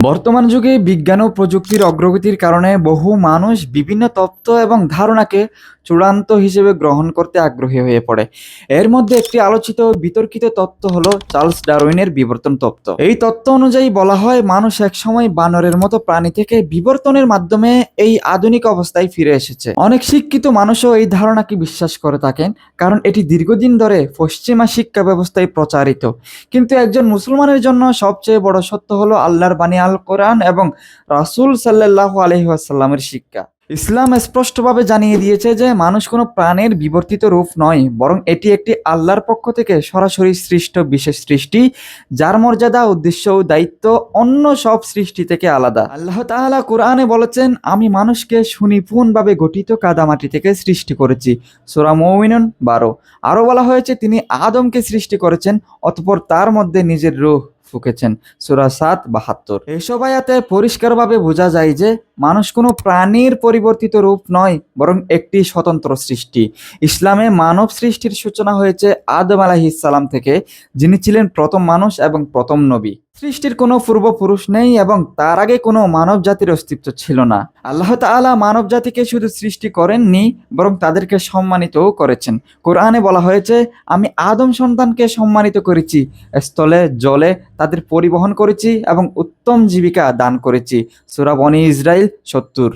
বর্তমান যুগে বিজ্ঞান ও প্রযুক্তির অগ্রগতির কারণে বহু মানুষ বিভিন্ন তত্ত্ব এবং ধারণাকে চূড়ান্ত হিসেবে গ্রহণ করতে আগ্রহী হয়ে পড়ে। এর মধ্যে একটি আলোচিত বিতর্কিত তত্ত্ব হল চার্লস ডারউইনের বিবর্তন তত্ত্ব। এই তত্ত্ব অনুযায়ী বলা হয়, মানুষ একসময় বানরের মতো প্রাণী থেকে বিবর্তনের মাধ্যমে এই আধুনিক অবস্থায় ফিরে এসেছে। অনেক শিক্ষিত মানুষও এই ধারণাকে বিশ্বাস করে থাকেন, কারণ এটি দীর্ঘদিন ধরে পশ্চিমা শিক্ষা ব্যবস্থায় প্রচারিত। কিন্তু একজন মুসলমানের জন্য সবচেয়ে বড় সত্য হলো আল্লাহর বাণী আল কোরআন এবং রাসূল সাল্লাল্লাহু আলাইহি ওয়াসাল্লামের শিক্ষা। ইসলাম স্পষ্টভাবে জানিয়ে দিয়েছে যে মানুষ কোনো প্রাণের বিবর্তিত রূপ নয়, বরং এটি একটি আল্লাহর পক্ষ থেকে সরাসরি সৃষ্ট বিশেষ সৃষ্টি, যার মর্যাদা, উদ্দেশ্য ও দায়িত্ব অন্য সব সৃষ্টি থেকে আলাদা। আল্লাহ তাআলা কোরআনে বলেছেন, আমি মানুষকে সুনিপুণভাবে গঠিত কাদামাটি থেকে সৃষ্টি করেছি। সোরা মুমিনুন বারো। আরও বলা হয়েছে, তিনি আদমকে সৃষ্টি করেছেন, অতঃপর তার মধ্যে নিজের রূহ ফুকেছেন। সুরা সাত বাহাত্তর। এসব আয়াতে পরিষ্কারভাবে বোঝা যায় যে মানুষ কোনো প্রাণীর পরিবর্তিত রূপ নয়, বরং একটি স্বতন্ত্র সৃষ্টি। ইসলামে মানব সৃষ্টির সূচনা হয়েছে আদম আলাহিসাল্লাম থেকে, যিনি ছিলেন প্রথম মানুষ এবং প্রথম নবী। সৃষ্টির কোনো পূর্বপুরুষ নেই এবং তার আগে কোনো মানব জাতির অস্তিত্ব ছিল না। আল্লাহ তাআলা মানব জাতিকে শুধু সৃষ্টি করেননি, বরং তাদেরকে সম্মানিতও করেছেন। কোরআনে বলা হয়েছে, আমি আদম সন্তানকে সম্মানিত করেছি, স্থলে, জলে তাদের পরিবহন করেছি এবং উত্তম জীবিকা দান করেছি। সুরা বনি ইসরাইল সত্তর।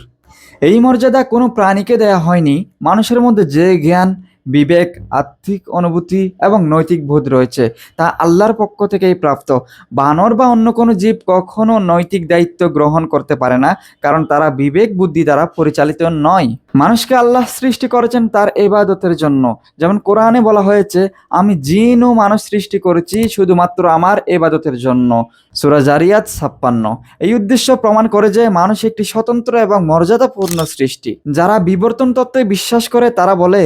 এই মর্যাদা কোনো প্রাণীকে দেয়া হয়নি। মানুষের মধ্যে যে জ্ঞান বিবেক আর্থিক অনুভূতি এবং নৈতিক বোধ রয়েছে। তা আল্লাহর পক্ষ থেকেই প্রাপ্ত। বানর বা অন্য কোনো জীব কখনো নৈতিক দায়িত্ব গ্রহণ করতে পারে না, কারণ তারা বিবেক বুদ্ধি দ্বারা পরিচালিত নয়। মানুষকে আল্লাহ সৃষ্টি করেছেন তার এবাদতের জন্য। যেমন কোরআনে বলা হয়েছে, আমি জিন ও মানুষ সৃষ্টি করেছি শুধুমাত্র আমার এবাদতের জন্য। সুরা জারিয়াত ছাপ্পান্ন। এই উদ্দেশ্য প্রমাণ করে যে মানুষ একটি স্বতন্ত্র এবং মর্যাদাপূর্ণ সৃষ্টি। যারা বিবর্তন তত্ত্বে বিশ্বাস করে, তারা বলে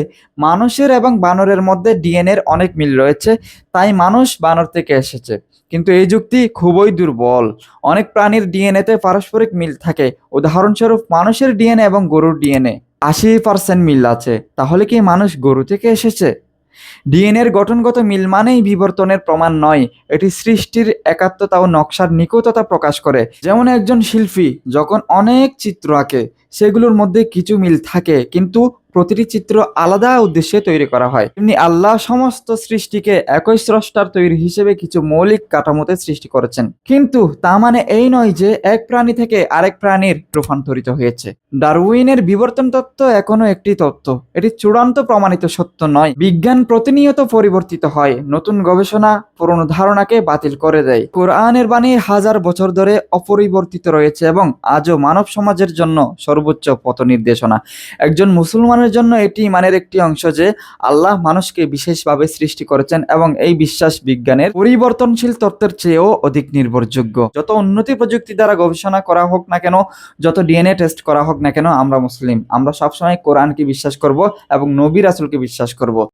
মানুষের এবং বানরের মধ্যে ডিএনএর অনেক মিল রয়েছে, তাই মানুষ বানর থেকে এসেছে। কিন্তু এই যুক্তি খুবই দুর্বল। অনেক প্রাণীর ডিএনএতে পারস্পরিক মিল থাকে। উদাহরণস্বরূপ মানুষের ডিএনএ এবং গরুর ডিএনএ আশি পার্সেন্ট মিল আছে। তাহলে কি মানুষ গরু থেকে এসেছে? ডিএনএর গঠনগত মিল মানেই বিবর্তনের প্রমাণ নয়। এটি সৃষ্টির একাত্মতা ও নকশার নিকটতা প্রকাশ করে। যেমন একজন শিল্পী যখন অনেক চিত্র আঁকে, সেগুলোর মধ্যে কিছু মিল থাকে। কিন্তু প্রতিটি চিত্র আলাদা উদ্দেশ্যে তৈরি করা হয়। তেমনি আল্লাহ সমস্ত সৃষ্টিকে একই স্রষ্টার তৈরি হিসেবে কিছু মৌলিক কাঠামোতে সৃষ্টি করেছেন। কিন্তু তা মানে এই নয় যে এক প্রাণী থেকে আরেক প্রাণীর রূপান্তরিত হয়েছে। ডারউইনের বিবর্তন তত্ত্ব এখনও একটি তত্ত্ব। এটি চূড়ান্ত প্রমাণিত সত্য নয়। বিজ্ঞান প্রতিনিয়ত পরিবর্তিত হয়। নতুন গবেষণা পুরনো ধারণাকে বাতিল করে দেয়। কোরআনের বাণী হাজার বছর ধরে অপরিবর্তিত রয়েছে এবং আজও মানব সমাজের জন্য সর্বোচ্চ পথ নির্দেশনা একজন মুসলমানের জন্য এটি ইমানের একটি অংশ যে আল্লাহ মানুষকে বিশেষভাবে সৃষ্টি করেছেন এবং এই বিশ্বাস বিজ্ঞানের পরিবর্তনশীল তত্ত্বের চেয়েও অধিক নির্ভরযোগ্য। যত উন্নতি প্রযুক্তি দ্বারা গবেষণা করা হোক না কেন, যত ডিএনএ টেস্ট করা হোক না কেন আমরা মুসলিম। আমরা সবসময় কোরআনকে বিশ্বাস করব এবং নবী রাসুলকে বিশ্বাস করব।